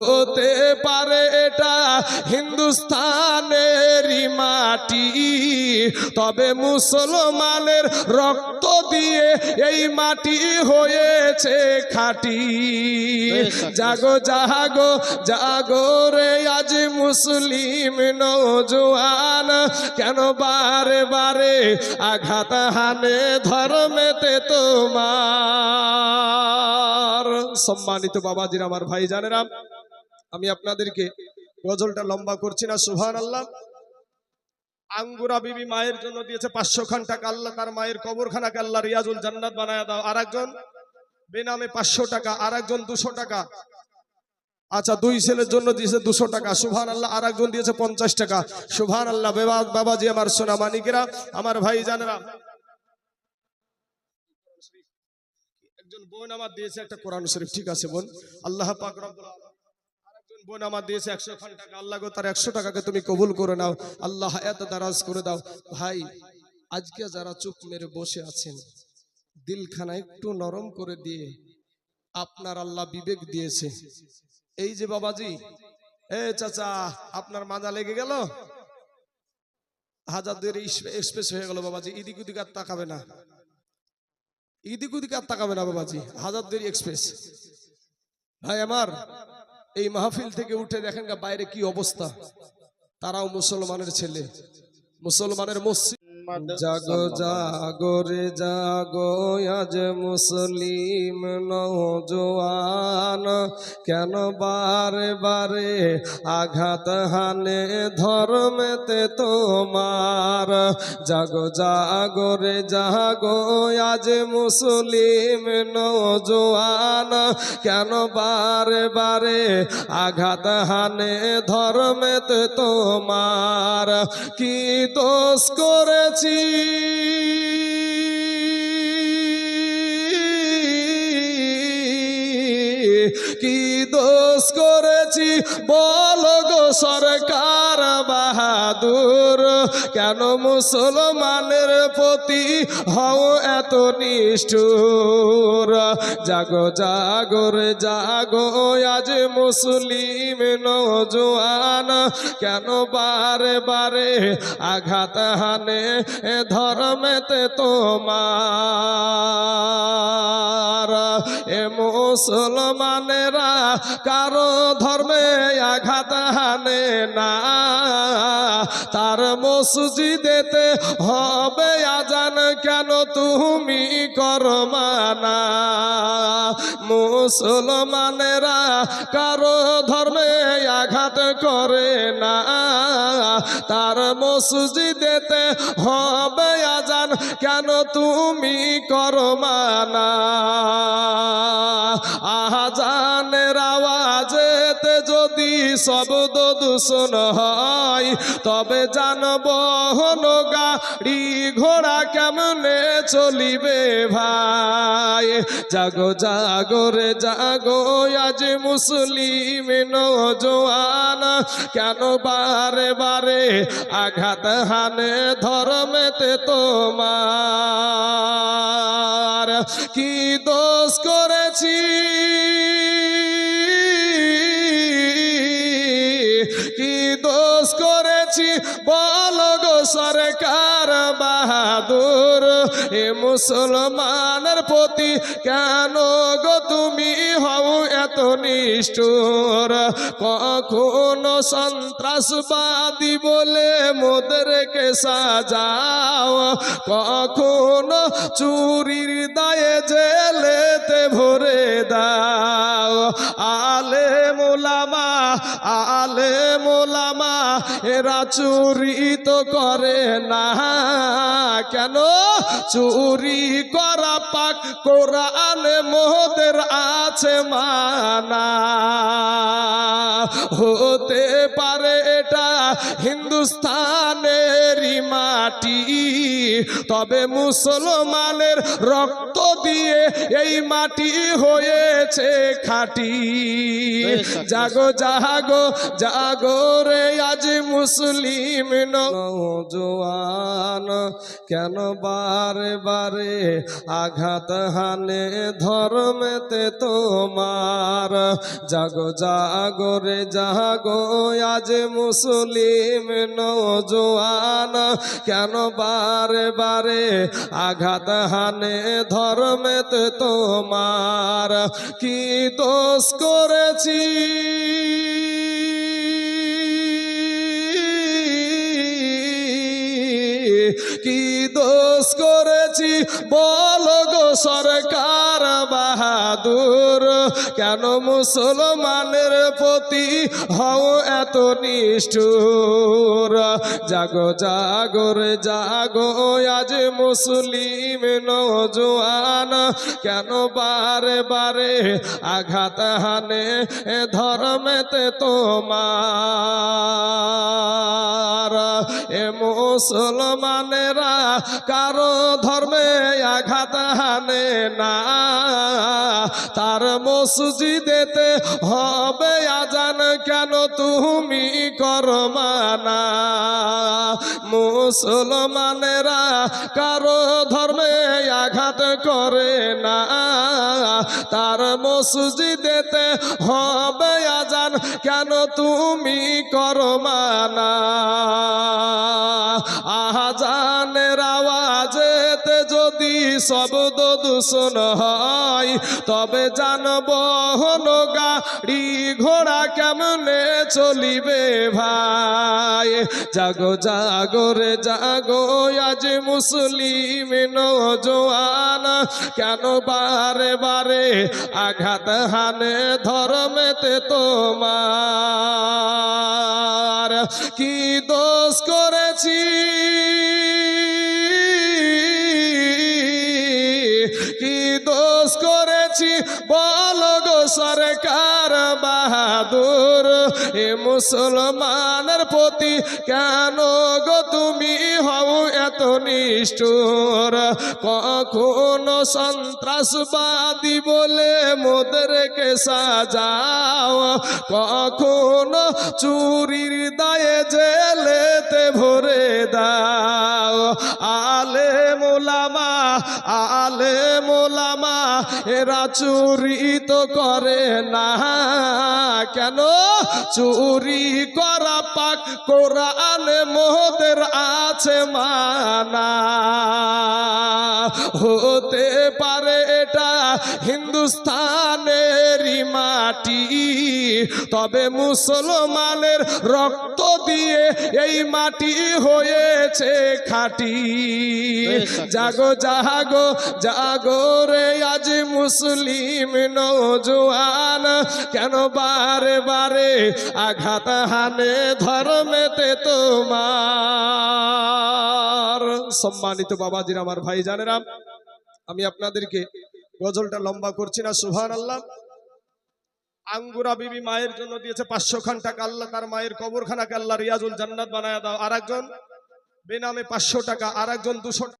হতে পারে এটা হিন্দুস্তানেরই মাটি। তবে মুসলমানের রক্ত দিয়ে এই মাটি হয়েছে খাঁটি। জাগো জাগো জাগো রে আজ মুসলিম নৌজওয়ান কেন বারে বারে আঘাত হানে ধর্মেতে তোমার? সম্মানিত বাবাজির আমার ভাই জানেরাম আমি আপনাদেরকে গজলটা লম্বা করছি না সুভান আল্লাহ আঙ্গুরা বিবি মায়ের জন্য দিয়েছে পাঁচশো খান টাকা। আল্লাহ তার মায়ের কবরখানাকে আল্লাহ রিয়াজুল জান্নাত বানায় দাও। আর একজন বেনামে পাঁচশো টাকা আর একজন দুশো টাকা। আচ্ছা দুই ছেলের জন্য দিয়েছে দুশো টাকা সুভান আল্লাহ আর একজন দিয়েছে পঞ্চাশ টাকা। সুভান আল্লাহ বেবা- বাবাজি, আমার সোনা মানিকেরা, আমার ভাই জানেরা একজন বোন আমার দিয়েছে একটা কোরআন শরীফ। ঠিক আছে বোন। আল্লাহ পাক রব্বুল বোন, আমার দিয়েছে একশো টাকা, আল্লাহ তার একশো টাকাকে তুমি কবুল করে নাও। আল্লাহ এত দারাজ করে দাও। ভাই, আজকে যারা চুপ মেরে বসে আছেন, দিলখানা একটু নরম করে দিয়ে আপনার আল্লাহ বিবেক দিয়েছে। এই যে বাবাজি এ চাচা, আপনার মাজা লেগে গেল? হাজার দুয়ের এক্সপ্রেস হয়ে গেল বাবাজি। ইদিক উদিক আর তাকাবে না। ইদিক উদিক আর তাকাবে না বাবাজি। হাজার দুয়ের এক্সপ্রেস। ভাই আমার এই মাহফিল থেকে উঠে দেখেন বাইরে কি অবস্থা। তারাও মুসলমানের ছেলে। মুসলমানের মসজিদ জাগো জাগো রে, জাগো, আজ মুসলিম নৌজওয়ান কেন বারে বারে আঘাত হানে ধর্মেতে তোমার? জাগো জাগো রে, জাগো, আজ মুসলিম নৌজওয়ান কেন বারে বারে আঘাত হানে ধর্মেতে তোমার? কি দোষ করেছি কি দোষ করেছি? বল গো সরকার। বাহাদুর, কেন মুসলমানের প্রতি হও এত নিষ্ঠুর? জাগো জাগো রে, জাগো, আজ মুসলিম নজওয়ান কেন বারে বারে আঘাত হানে ধর্মেতে তোমার? এ মুসলমানেরা কারও ধর্মে আঘাত হানে না। তার মসজিদেতে হবে আজান কেন তুমি করমানা? মুসলমানেরা কারও ধর্মে আঘাত করে না। তার মসজিদেতে হবে আজান কেন তুমি করমানা? যদি শব্দ দূষণ হয়। তবে জানব গাড়ি ঘোড়া কেমনে চলিবে ভাই। জাগো জাগো রে, জাগো, আজ মুসলিম নজওয়ান কেন বারে বারে আঘাত হানে ধর্মেতে তোমার? কি দোষ করেছি? সরকার বাহাদুর, এ মুসলমানের প্রতি কেন গো তুমি হও এত নিষ্ঠুর? কখনো সন্ত্রাসবাদী বলে মোদেরকে সাজাও। কখনো চুরির দায়ে জেলেতে ভরে মোলামা, এরা চুরি তো করে না। কেন? চুরি করা পাক কোরআনে মোদের আছে মানা। হতে পারে এটা হিন্দুস্তানের মাটি। তবে মুসলমানের রক্ত দিয়ে এই মাটি হয়েছে খাটি। জাগো জাগো জাগো রে আজ মুসলিম নৌজোয়ান কেন বারে বারে আঘাত হানে ধর্মেতে তোমার? জাগো জাগো রে, জাগো, আজ মুসলিম নৌজোয়ান কেন বারে বারে আঘাত হানে ধর্মেতে তোমার? কি দোষ করেছি? কি দোষ করেছি বল গো সরকার বাহাদুর, কেন মুসলমানের প্রতি হও এত নিষ্ঠুর? জাগো জাগো রে, জাগো, আজ মুসলিম নজওয়ান, কেন বারে বারে আঘাত হানে ধর্মেতে তোমার? এ মুসলমানেরা কারও ধর্মে আঘাত হানে না। তার মসজিদেতে হবে আজান কেন তুমি করমানা? মুসলমানেরা কারও ধর্মে আঘাত করে না। তার মসজিদেতে হবে আজান কেন তুমি করমানা? যদি শব্দ দূষণ হয়। তবে জানব গাড়ি ঘোড়া কেমনে চলিবে ভাই। জাগো জাগো রে, জাগো, আজ মুসলিম নজওয়ান কেন বারে বারে আঘাত হানে ধর্মেতে তোমার? কি দোষ করেছি? সরকার বাহাদুর, এ মুসলমানের প্রতি কেন গো তুমি হও এত নিষ্ঠুর? কখনো সন্ত্রাসবাদী বলে মোদেরকে সাজাও। কখনো চুরির দায়ে জেলেতে ভরে দাও। আলে আলে মোলামা এরা চুরি তো করে না। কেন? চুরি করা পাক কোরআন মোহদের আছে মানা। হতে পারে এটা হিন্দুস্তানেরই মাটি। তবে মুসলমানের রক্ত দিয়ে এই মাটি হয়েছে খাঁটি। জাগো জাগো জাগো রে আজ মুসলিম নজওয়ান কেন বারে বারে আঘাত হানে ধর্মেতে তোমার? সম্মানিত বাবাজির আমার ভাই জানেরা আমি আপনাদেরকে গজলটা লম্বা করছি না সুহান আল্লাহ আঙ্গুরা বিবি মায়ের জন্য দিয়েছে পাঁচশো খান টাকা। আল্লাহ তার মায়ের কবরখানাকে আল্লাহ রিয়াজুল জান্নাত বানায় দাও। আর একজন বেনামে পাঁচশো টাকা আর একজন দুশো